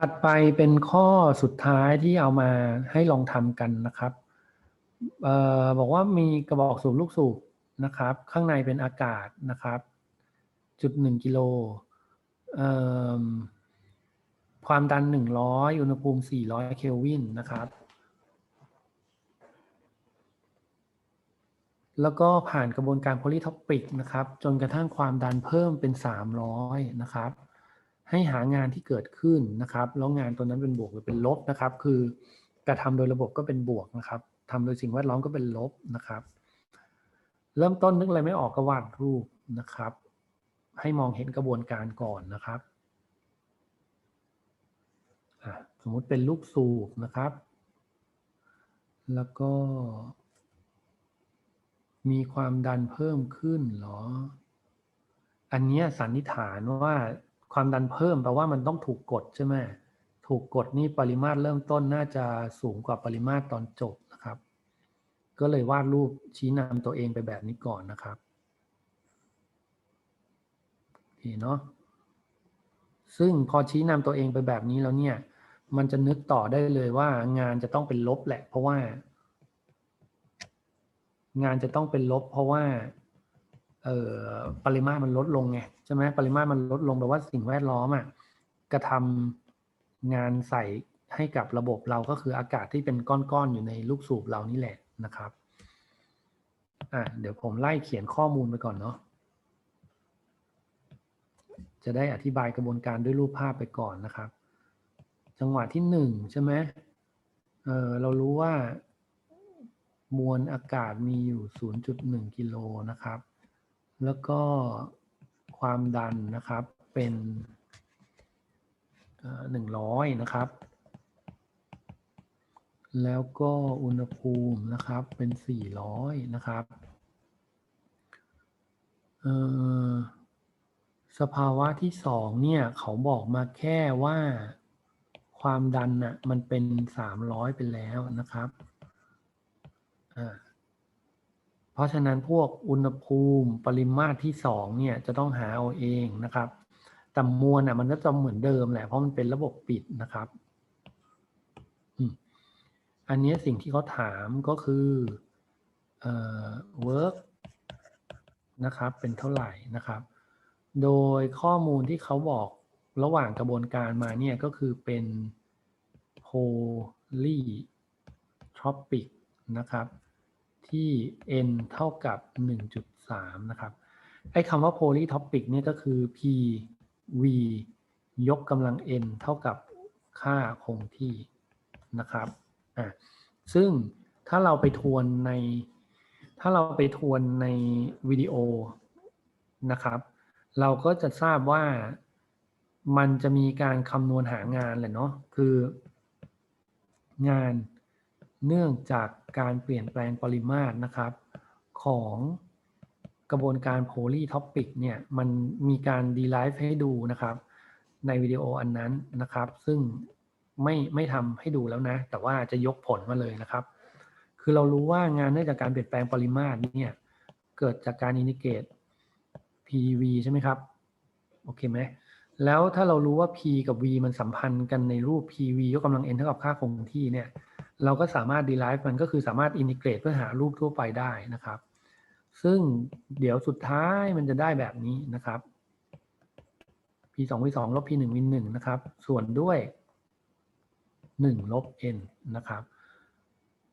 ถัดไปเป็นข้อสุดท้ายที่เอามาให้ลองทำกันนะครับออบอกว่ามีกระบอกสูบลูกสูบนะครับ ข้างในเป็นอากาศนะครับ จุดหนึ่งกิโลความดันหนึ่งร้อยอุณหภูมิสี่ร้อยเคลวินนะครับ แล้วก็ผ่านกระบวนการโพลีท็อปิกนะครับ จนกระทั่งความดันเพิ่มเป็น300นะครับ ให้หางานที่เกิดขึ้นนะครับแล้วงานตัวนั้นเป็นบวกหรือเป็นลบนะครับ คือกระทำโดยระบบก็เป็นบวกนะครับทำโดยสิ่งแวดล้อมก็เป็นลบนะครับ เริ่มต้นนึกอะไรไม่ออกก็วาดรูปนะครับ ให้มองเห็นกระบวนการก่อนนะครับสมมุติเป็นลูกสูบนะครับ แล้วก็ มีความดันเพิ่มขึ้นเหรอ อันนี้สันนิษฐานว่า ความดันเพิ่มแปลว่ามันต้องถูกกดใช่ไหมถูกกดนี่ปริมาตรเริ่มต้นน่าจะสูงกว่าปริมาตรตอนจบนะครับ ก็เลยวาดรูปชี้นำตัวเองไปแบบนี้ก่อนนะครับโอเคเนาะซึ่งพอชี้นำตัวเองไปแบบนี้แล้วเนี่ย มันจะนึกต่อได้เลยว่างานจะต้องเป็นลบแหละ เพราะว่า งานจะต้องเป็นลบ เพราะว่า เอ่อปริมาตรมันลดลงไงใช่ไหมปริมาตรมันลดลงแปลว่าสิ่งแวดล้อมอะกระทำงานใส่ให้กับระบบเราก็คืออากาศที่เป็นก้อนๆอยู่ในลูกสูบเรานี่แหละนะครับอะเดี๋ยวผมไล่เขียนข้อมูลไปก่อนเนาะจะได้อธิบายกระบวนการด้วยรูปภาพไปก่อนนะครับ จังหวะที่หนึ่งใช่ไหมเออเรารู้ว่ามวลอากาศมีอยู่ 0.1 กิโลนะครับ แล้วก็ความดันนะครับเป็นหนึ่งร้อยนะครับ แล้วก็อุณหภูมินะครับเป็น400นะครับสภาวะที่สองเนี่ยเขาบอกมาแค่ว่าความดันน่ะมันเป็น300ไปแล้วนะครับ เพราะฉะนั้นพวกอุณหภูมิปริมาตรที่สองเนี่ยจะต้องหาเอาเองนะครับแต่มวลอะมันก็จะเหมือนเดิมแหละเพราะมันเป็นระบบปิดนะครับอันนี้สิ่งที่เขาถามก็คือเอ่อ work นะครับเป็นเท่าไหร่นะครับ โดยข้อมูลที่เขาบอกระหว่างกระบวนการมาเนี่ยก็คือเป็น polytropic นะครับ ที่ n เท่ากับ 1.3 นะครับ ไอ้คำว่า polytopic เนี่ยก็คือ p v ยกกำลัง n เท่ากับค่าคงที่นะครับอะซึ่งถ้าเราไปทวนใน ถ้าเราไปทวนในวิดีโอนะครับ เราก็จะทราบว่ามันจะมีการคำนวณหางานแหละเนาะคืองาน เนื่องจากการเปลี่ยนแปลงปริมาตรนะครับ ของกระบวนการโพลีท็อปิกเนี่ยมันมีการดีไลฟ์ให้ดูนะครับ ในวิดีโออันนั้นนะครับ ซึ่งไม่ไม่ทำให้ดูแล้วนะ แต่ว่าจะยกผลมาเลยนะครับ คือเรารู้ว่างานเนื่องจากการเปลี่ยนแปลงปริมาตรเนี่ยเกิดจากการอินดิเกต PV ใช่ไหมครับ โอเคไหมแล้วถ้าเรารู้ว่า P กับ V มันสัมพันธ์กันในรูป PV ยกกำลัง n เท่ากับค่าคงที่เนี่ย เราก็สามารถ derive มันก็คือสามารถ integrate เพื่อหารูปทั่วไปได้นะครับ ซึ่งเดี๋ยวสุดท้ายมันจะได้แบบนี้นะครับ p 2 v 2ลบ p 1 v 1นะครับ ส่วนด้วย 1 ลบ n นะครับ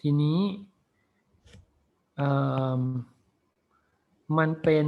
ทีนี้มันเป็น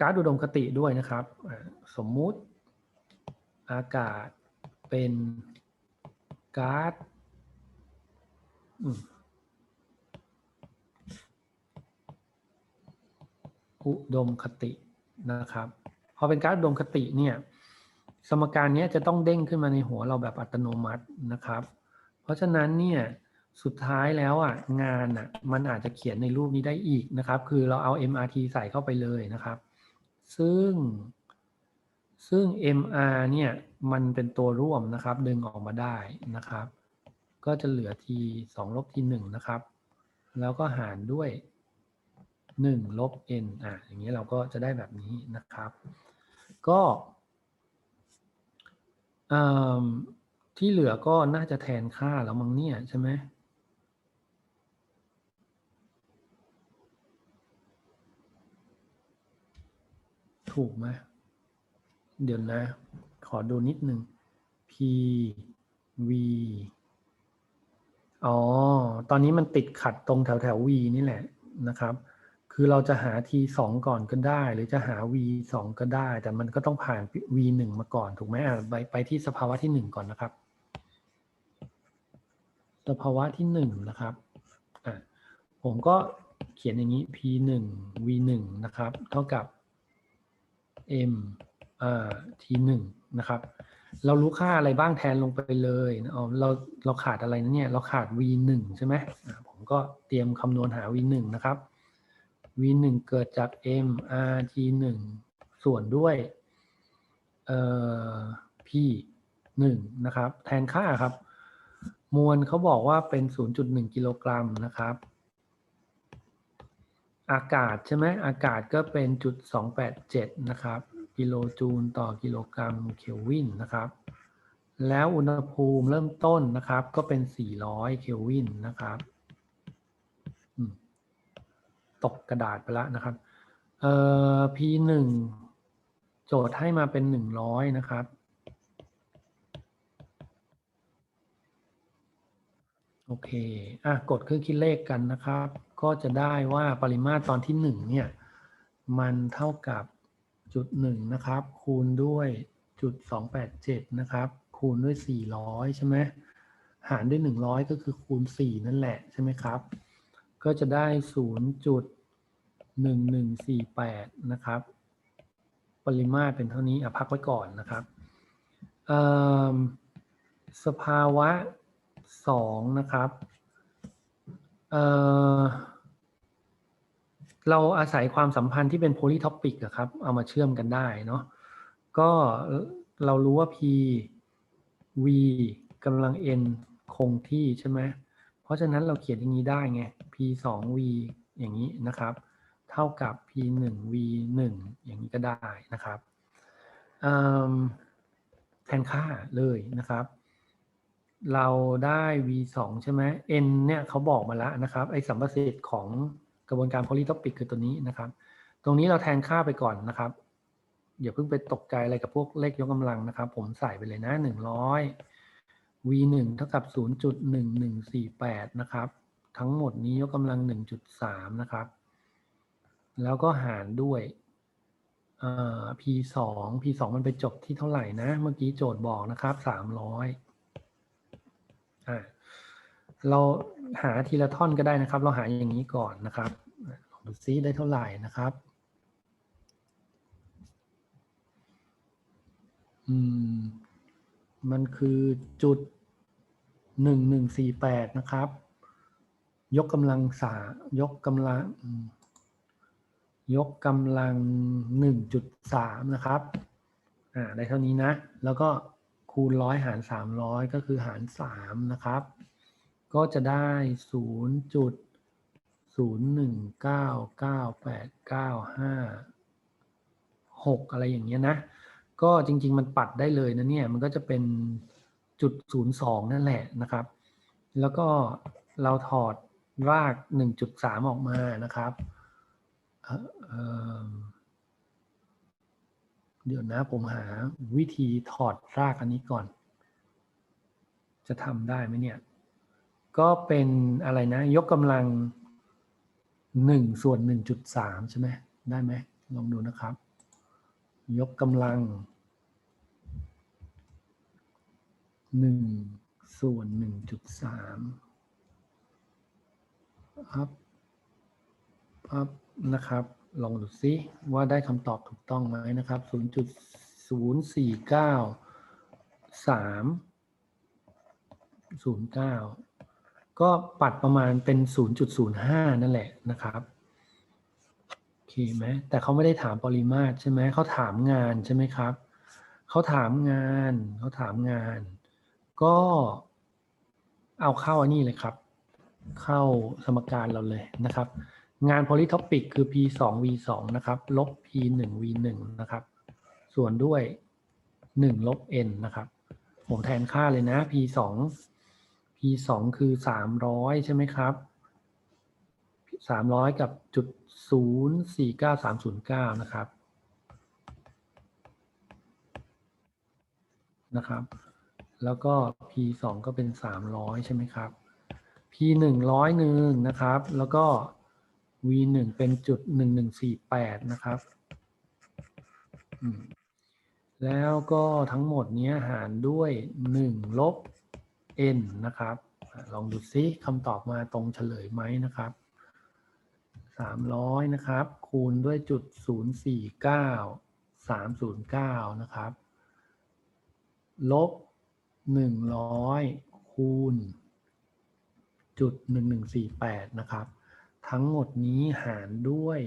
การดอุดมคติด้วยนะครับ สมมุติอากาศเป็น การ์ดอุดมคตินะครับ พอเป็นการ์ดอุดมคติเนี่ย สมการนี้จะต้องเด้งขึ้นมาในหัวเราแบบอัตโนมัตินะครับ เพราะฉะนั้นเนี่ยสุดท้ายแล้วอะงานอะมันอาจจะเขียนในรูปนี้ได้อีกนะครับ คือเราเอา MRT ใส่เข้าไปเลยนะครับ ซึ่ง ซึ่ง MR เนี่ยมันเป็นตัวร่วมนะครับดึงออกมาได้นะครับ ก็จะเหลือ t 2ลบ t 1นะครับ แล้วก็หารด้วย 1 ลบ n อะอย่างนี้เราก็จะได้แบบนี้นะครับ ก็ที่เหลือก็น่าจะแทนค่าแล้วมั้งเนี่ยใช่ไหมถูกไหม เดี๋ยวนะ ขอดูนิดหนึ่ง p v อ๋อ ตอนนี้มันติดขัดตรงแถวแถว v นี่แหละนะครับ คือเราจะหา t สองก่อนก็ได้ หรือจะหา v สองก็ได้ แต่มันก็ต้องผ่าน v หนึ่งมาก่อนถูกไหมอะไปไปที่สภาวะที่หนึ่งก่อนนะครับ สภาวะที่หนึ่งนะครับอะผมก็เขียนอย่างนี้ p หนึ่ง v หนึ่งนะครับ เท่ากับ m อ่า t หนึ่งนะครับ เรารู้ค่าอะไรบ้างแทนลงไปเลยเราเราขาดอะไรนะเนี่ย เราขาด v หนึ่งใช่ไหมผมก็เตรียมคำนวณหา v หนึ่งนะครับ v หนึ่งเกิดจาก m r t หนึ่งส่วนด้วยเอ่อ p หนึ่งนะครับ แทนค่าครับ มวลเขาบอกว่าเป็น 0.1 กิโลกรัมนะครับอากาศใช่ไหมอากาศก็เป็นจุด287นะครับ กิโลจูลต่อกิโลกรัมเคลวินนะครับ แล้วอุณหภูมิเริ่มต้นนะครับ ก็เป็น 400 เคลวินนะครับ ตกกระดาษไปแล้วนะครับเอ่อ P1 โจทย์ให้มาเป็น 100 นะครับ โอเค อะ กดเครื่องคิดเลขกันนะครับ ก็จะได้ว่าปริมาตรตอนที่หนึ่งเนี่ย มันเท่ากับ จุดหนึ่งนะครับ คูณด้วยจุดสองแปดเจ็ดนะครับ คูณด้วยสี่ร้อยใช่ไหมหารด้วยหนึ่งร้อยก็คือคูณสี่นั่นแหละใช่ไหมครับ ก็จะได้ศูนย์จุดหนึ่งหนึ่งสี่แปดนะครับ ปริมาตรเป็นเท่านี้อะพักไว้ก่อนนะครับเอิ่มสภาวะสองนะครับ เราอาศัยความสัมพันธ์ที่เป็นโพลีท็อปิกอะครับ เอามาเชื่อมกันได้เนาะก็เรารู้ว่า p v กำลัง n คงที่ใช่ไหมเพราะฉะนั้นเราเขียนอย่างนี้ได้ไง p 2 v อย่างนี้นะครับ เท่ากับ p 1 v 1อย่างนี้ก็ได้นะครับแทนค่าเลยนะครับ เราได้ v 2ใช่ไหม n เนี่ยเขาบอกมาแล้วนะครับ ไอ้สัมประสิทธิ์ของ กระบวนการ polytopic คือตัวนี้นะครับ ตรงนี้เราแทนค่าไปก่อนนะครับ อย่าเพิ่งไปตกใจอะไรกับพวกเลขยกกำลังนะครับ ผมใส่ไปเลยนะ 100 v 1เท่ากับ 0.1148 นะครับ ทั้งหมดนี้ยกกำลัง 1.3 นะครับ แล้วก็หารด้วย p 2 p 2มันไปจบที่เท่าไหร่นะ เมื่อกี้โจทย์บอกนะครับ 300อ่าเรา หาทีละท่อนก็ได้นะครับ เราหาอย่างนี้ก่อนนะครับลองดูซิได้เท่าไหร่นะครับ อืม มันคือจุดหนึ่งหนึ่งสี่แปดนะครับ ยกกำลังสายกกำลัง ยกกำลังหนึ่งจุดสามนะครับ อ่า ได้เท่านี้นะ แล้วก็คูณร้อยหารสามร้อยก็คือหารสามนะครับ ก็จะได้ศูนย์จุดศูนย์หนึ่งเก้าเก้าแปดเก้าห้าหกอะไรอย่างเงี้ยนะ ก็จริง ๆ มันปัดได้เลยนะเนี่ย มันก็จะเป็นจุดศูนย์สองนั่นแหละนะครับ แล้วก็เราถอดรากหนึ่งจุดสามออกมานะครับเเเดี๋ยวนะผมหาวิธีถอดรากอันนี้ก่อน จะทำได้ไหมเนี่ย ก็เป็นอะไรนะ ยกกำลังหนึ่งส่วนหนึ่งจุดสามใช่ไหมได้ไหมลองดูนะครับ ยกกำลังหนึ่งส่วนหนึ่งจุดสามอัพอัพนะครับ ลองดูซิว่าได้คำตอบถูกต้องไหมนะครับ0.049 3 09ก็ ก็ปัดประมาณเป็น 0.05 นั่นแหละนะครับโอเคไหมแต่เขาไม่ได้ถามปริมาตรใช่ไหมเขาถามงานใช่ไหมครับเขาถามงานเขาถามงาน ก็เอาเข้าอันนี้เลยครับ เข้าสมการเราเลยนะครับ งาน polytopic คือ p 2 v 2นะครับ ลบ p 1 v 1นะครับ ส่วนด้วย 1 ลบ n นะครับ ผมแทนค่าเลยนะ p 2 e สองคือสามร้อยใช่ไหมครับสามร้อยกับจุดศูนย์สี่เก้าสามศูนย์เก้านะครับนะครับ แล้วก็ p2 ก็เป็นสามร้อยใช่ไหมครับ p หนึ่งร้อยหนึ่งนะครับ แล้วก็ v1 เป็นจุดหนึ่งหนึ่งสี่แปดนะครับแล้วก็ทั้งหมดนี้หารด้วย 1 ลบ n นะครับ ลองดูซิคำตอบมาตรงเฉลยไหมนะครับสามร้อยนะครับ คูณด้วยจุดศูนย์สี่เก้าสามศูนย์เก้านะครับ ลบหนึ่งร้อยคูณ จุดหนึ่งหนึ่งสี่แปดนะครับ ทั้งหมดนี้หารด้วย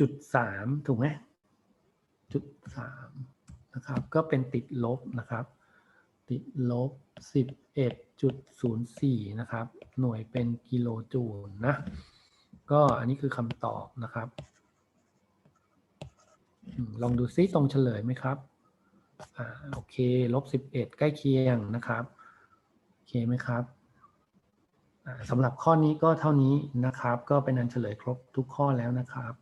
จุดสามถูกไหมจุดสามนะครับ ก็เป็นติดลบนะครับ ติดลบสิบเอ็ดจุดศูนย์สี่นะครับ หน่วยเป็นกิโลจูลนะ ก็อันนี้คือคำตอบนะครับ ลองดูซิตรงเฉลยไหมครับอ่าโอเค ลบสิบเอ็ดใกล้เคียงนะครับ โอเคไหมครับสำหรับข้อนี้ก็เท่านี้นะครับ ก็เป็นอันเฉลยครบทุกข้อแล้วนะครับ